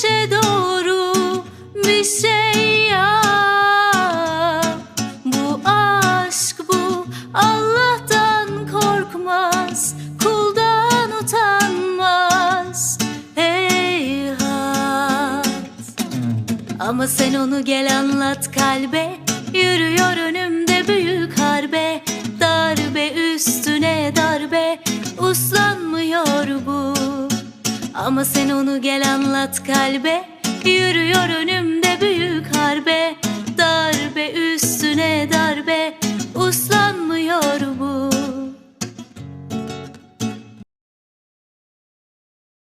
Ateşe doğru bir şey yap. Bu aşk bu Allah'tan korkmaz Kuldan utanmaz. Heyhat ama sen onu gel anlat kalbe. Yürüyor önümde büyük harbe. Darbe üstüne darbe. Uslanmıyor bu Ama sen onu gel anlat kalbe. Yürüyor önümde